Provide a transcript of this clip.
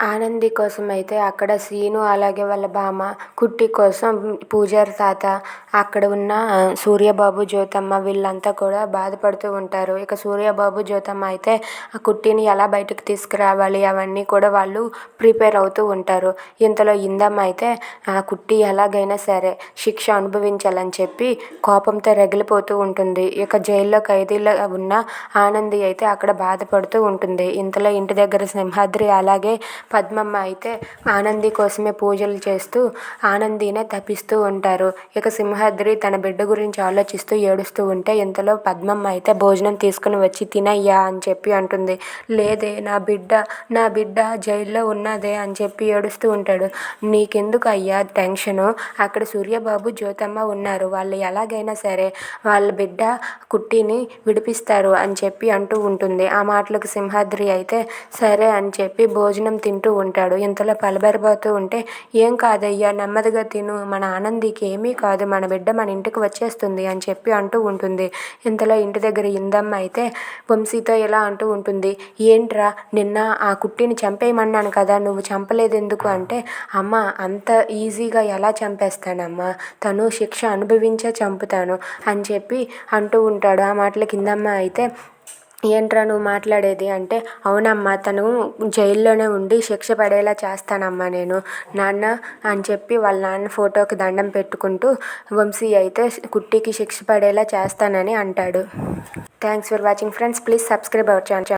ఆనంది కోసం అయితే అక్కడ సీను అలాగే వాళ్ళ బామ్మ కుట్టి కోసం పూజారి తాత అక్కడ ఉన్న సూర్యబాబు జ్యోతమ్మ వీళ్ళంతా కూడా బాధపడుతూ ఉంటారు. ఇక సూర్యబాబు జ్యోతమ్మ అయితే ఆ కుట్టిని ఎలా బయటకు తీసుకురావాలి అవన్నీ కూడా వాళ్ళు ప్రిపేర్ అవుతూ ఉంటారు. ఇంతలో ఇందమ్మ అయితే ఆ కుట్టి ఎలాగైనా సరే శిక్ష అనుభవించాలని చెప్పి కోపంతో రగిలిపోతూ ఉంటుంది. ఇక జైల్లో ఖైదీలో ఉన్న ఆనంది అయితే అక్కడ బాధపడుతూ ఉంటుంది. ఇంతలో ఇంటి దగ్గర సింహాద్రి అలాగే పద్మమ్మ అయితే ఆనంది కోసమే పూజలు చేస్తూ ఆనందినే తప్పిస్తూ ఉంటారు. ఇక సింహాద్రి తన బిడ్డ గురించి ఆలోచిస్తూ ఏడుస్తూ ఉంటే ఇంతలో పద్మమ్మ అయితే భోజనం తీసుకుని వచ్చి తినయ్యా అని చెప్పి అంటుంది. లేదే నా బిడ్డ నా బిడ్డ జైల్లో ఉన్నదే అని చెప్పి ఏడుస్తూ ఉంటాడు. నీకెందుకు అయ్యా టెన్షను? అక్కడ సూర్యబాబు జ్యోతమ్మ ఉన్నారు. వాళ్ళు ఎలాగైనా సరే వాళ్ళ బిడ్డ కుట్టిని విడిపిస్తారు అని చెప్పి అంటూ ఉంటుంది. ఆ మాటలకు సింహాద్రి అయితే సరే అని చెప్పి భోజనం తింటూ ఉంటాడు. ఇంతలో పలబరబోతూ ఉంటే ఏం కాదయ్యా నెమ్మదిగా తిను. మన ఆనందికి ఏమీ కాదు. మన బిడ్డ మన ఇంటికి వచ్చేస్తుంది అని చెప్పి అంటూ ఉంటుంది. ఇంతలో ఇంటి దగ్గర ఇందమ్మ అయితే వంశీతో ఇలా అంటూ ఉంటుంది. ఏంట్రా నిన్న ఆ కుట్టిని చంపేయమన్నాను కదా నువ్వు చంపలేదు ఎందుకు అంటే అమ్మ అంత ఈజీగా ఎలా చంపేస్తానమ్మా? తను శిక్ష అనుభవించే చంపుతాను అని చెప్పి అంటూ ఉంటాడు. ఆ మాటల కిందమ్మ అయితే ఏంట్రా నువ్వు మాట్లాడేది? అంటే అవునమ్మా తను జైల్లోనే ఉండి శిక్ష పడేలా చేస్తానమ్మా నేను. నాన్న అని చెప్పి వాళ్ళ నాన్న ఫోటోకి దండం పెట్టుకుంటూ వంశీ అయితే కుట్టికి శిక్ష పడేలా చేస్తానని అంటాడు. Thanks for watching friends please subscribe our channel